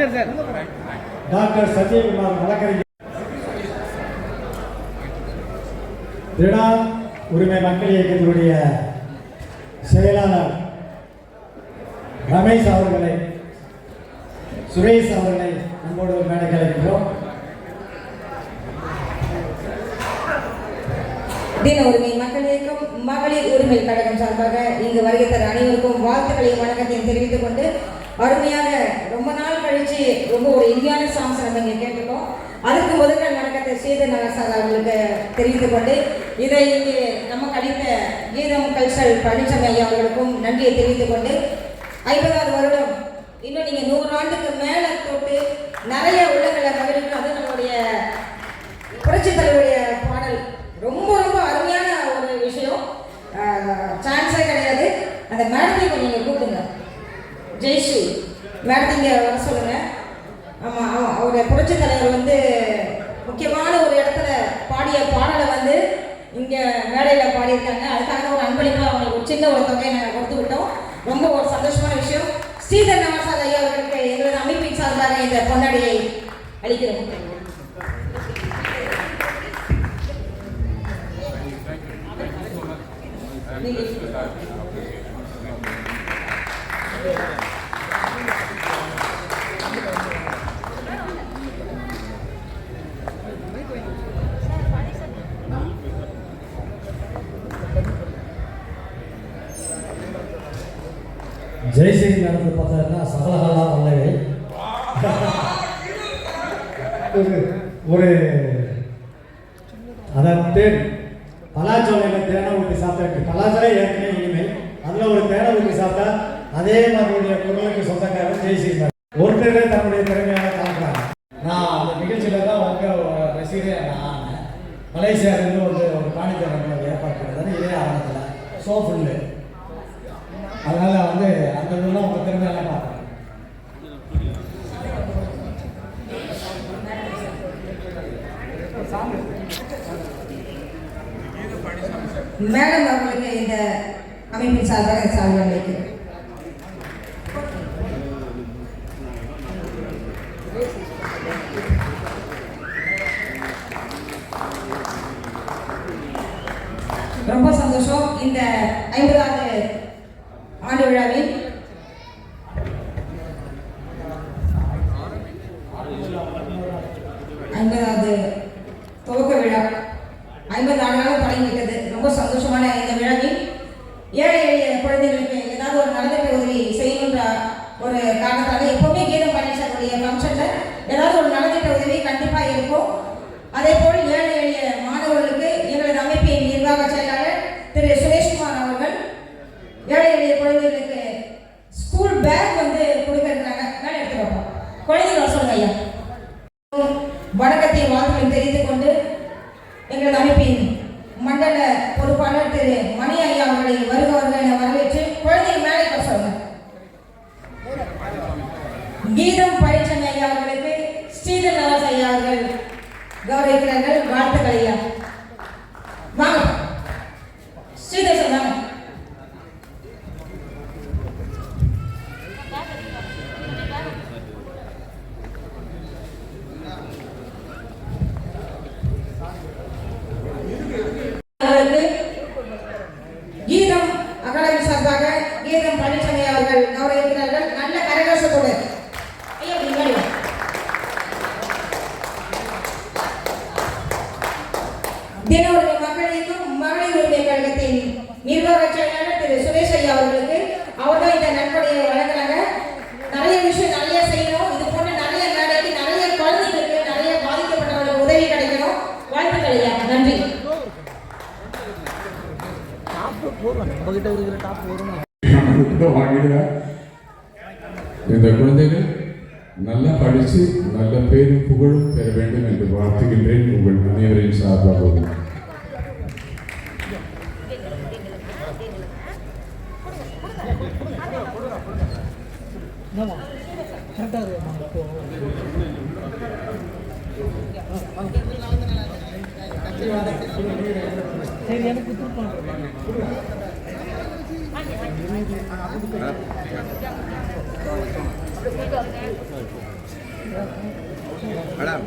Doctor Sathyakumar வழக்கறிஞர். திருடா உரிமை மக்கள் இயக்கத்தினுடைய செயலாளர் ரமேஷ் அவர்களை சுரேஷ் அவர்களை நம்மோடு மேடைக்கு அழைக்கின்றோம் தின உரிமை மக்கள் இயக்கம் மகளிர் உரிமை கழகம் சார்பாக இங்கு வருகை தர அனைவருக்கும் வாழ்த்துக்களையும் வணக்கத்தையும் தெரிவித்துக் கொண்டு அருமையாக ரொம்ப நாள் கழிச்சு ரொம்ப ஒரு இந்தியான சாங்ஸ் நம்ம இங்கே கேட்டுட்டோம் அதுக்கு முதல்கள் வணக்கத்தை சேது நகர் அவர்களுக்கு தெரிவித்து கொண்டு இதை இங்கே நமக்கு அளித்த கீதம் கல்சல் பழனிசாமி ஐயா அவர்களுக்கும் நன்றியை தெரிவித்துக் கொண்டு ஐம்பதாவது வருடம். இன்னும் நீங்கள் நூறு ஆண்டுக்கு மேலே தொட்டு நிறைய உள்ள மகிழ்வு அது நம்மளுடைய புரட்சி தலைவருடைய பாடல் ரொம்ப ரொம்ப அருமையான ஒரு விஷயம் சான்ஸே கிடையாது அந்த மேடத்தை கொஞ்சம் நீங்கள் கூப்பிடுங்க ஜெய்ஸ்ரீ. மேடத்தை இங்கே வர சொல்லுங்க. ஆமாம் ஆமாம் அவருடைய புரட்சி தலைவர் வந்து முக்கியமான ஒரு இடத்துல பாடிய பாடலை வந்து இங்கே மேடையில் பாடியிருக்காங்க. அதுக்காக ஒரு அன்பளிப்பாக அவங்களுக்கு ஒரு சின்ன ஒரு தொகையை நாங்கள் கொடுத்து விட்டோம். ரொம்ப ஒரு சந்தோஷமான விஷயம். ஸ்ரீதர் நமசாத் ஐயா அவர்களுக்கு எங்களது அமைப்பின் சார்பாக இந்த பொன்னாடியை அளிக்கிறோம். ஜெய்ஸ்ரீ நடந்து பார்த்தாருன்னா சகலகலா வல்லவே. ஒரு ஒரு அதான் தேன் பலாச்சோலையில் தேனை ஊற்றி சாப்பிட்டு பலாச்சோலை ஏற்கனவே இனிமேல். அதில் ஒரு தேனை ஊற்றி சாப்பிட்டா அதே மாதிரியுடைய குரலுக்கு சொந்தக்காரர் ஜெயஸ்ரீ ஒருத்தரே தன்னுடைய திறமையாக காட்டுறாங்க நான் அந்த நிகழ்ச்சியில் தான் உங்கள் ரசிகரே நான். மலேசியாவிலிருந்து ஒரு ஒரு பாண்டித்தரம் ஏற்பாடு பண்ணுறது இதே ஆரம்பத்தில். சோஃபுல்லு அதனால் வந்து அந்த இதெல்லாம் உங்கள் திறமையெல்லாம் பார்க்குறேன் மேடம் அவர்களுக்கு இந்த அமைப்பின் சார்பாக சால்வை வைக்கிறேன் ரொம்ப சந்தோஷம் இந்த ஐம்பதாவது ஆண்டு விழாவில் ஐம்பதாவது துவக்க விழா. ஐம்பது ஆண்டுகளாக தொடங்கிவிட்டது ரொம்ப சந்தோஷமான இந்த விழாவில் ஏழை எளிய குழந்தைகளுக்கு ஏதாவது ஒரு நலத்திட்ட உதவி செய்யணுன்ற ஒரு காரணத்தால் எப்பவுமே கீதம் பழனிசாமியுடைய ஃபங்க்ஷனில் ஏதாவது ஒரு நலத்திட்ட உதவி கண்டிப்பாக இருக்கும். அதே போல் ஏழை எளிய மாணவர்களுக்கு எங்களது அமைப்பின் நிர்வாக செயலாளர் திரு சுரேஷ்குமார் அவர்கள் ஏழை எளிய குழந்தைகளுக்கு ஸ்கூல் பேக் வந்து கொடுக்கறதுக்காக இருக்கிறாங்க மேலே எடுத்து வைப்போம் குழந்தைகள் சொல்லுங்க ஐயா வணக்கத்தை வாழ்த்துக்கள் தெரிவித்துக் கொண்டு எங்களது அமைப்பின் மண்டல பொறுப்பாளர் திரு மணி ஐயா அவர்களை வருபவர்கள் என வரவேற்று குழந்தைகள் மேலே வர சொல்லுங்க கீதம் பழனிசாமி ஐயா அவர்களுக்கு ஸ்ரீதர் நவாஸ் ஐயா அவர்கள் கௌரவிக்கிறார்கள். வாழ்த்துக்கள் ஐயா. வாங்க. ஸ்ரீதேசன் வாங்க. கீதம் அகாடமி சார்பாக கீதம் பழனிசாமி அவர்கள் கௌரவிக்கிறார்கள். தினவரி மக்கள் இயக்கம் மகளிர் உரிமை கழகத்தின் நிர்வாக செயலாளர் திரு சுரேஷ் ஐயா அவர்களுக்கு அவர் தான் இந்த நன்கொடையை வழங்குறாங்க. நிறைய விஷயம் நிறைய செய்யணும். இது போன்ற நிறைய மேடைக்கு நிறைய குழந்தைகளுக்கு நிறைய பாதிக்கப்பட்டவர்களுக்கு உதவி கிடைக்கணும். வாழ்த்துக்கள் ஐயா. நன்றி. இந்த குழந்தைகள் நல்லா படித்து நல்ல பேரும் புகழும் பெற வேண்டும் என்று வாழ்த்துகின்றேன். உங்கள் அனைவரின் சார்பாகவும். என்னம்மா கரெக்டாக இருக்குமா மேடம்.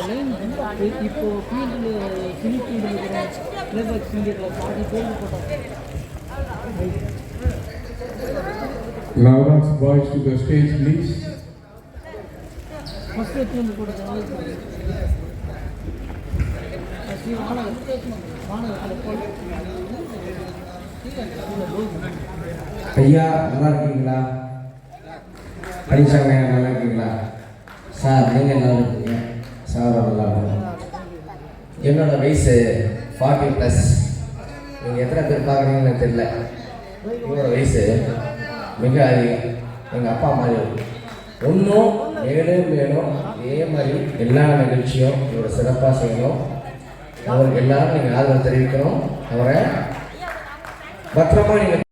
அதே மாதிரி இந்த இப்போ ஃபீல்டில் சினி ஃபீல்டில் இருக்கிற பிளேபேக் சிங்கரில் பாதி பேர் போட்டாங்க. Now ask boys to the stage, please. First எடுத்து போட்டதுனால மாணவர் மாணவர் போல ஐயா நல்லா இருக்கீங்களா? பழனிசாமி நல்லா இருக்கீங்களா? சார் நீங்கள் நல்லா இருக்கீங்க. சார் நல்லா இருக்கணும் என்னோட வயசு ஃபார்ட்டி ப்ளஸ் நீங்கள் எத்தனை பேர் பார்க்குறீங்கன்னு தெரியல. என்னோட வயசு மிக அதிகம் எங்கள் அப்பா மாதிரி. ஒன்றும் மேலும் மேலும் அதே மாதிரி எல்லா நிகழ்ச்சியும் இவரை சிறப்பாக செய்யணும். அவருக்கு எல்லாரும் நீங்கள் ஆதரவு தெரிவிக்கணும். அவரை பத்திரமா நீங்கள்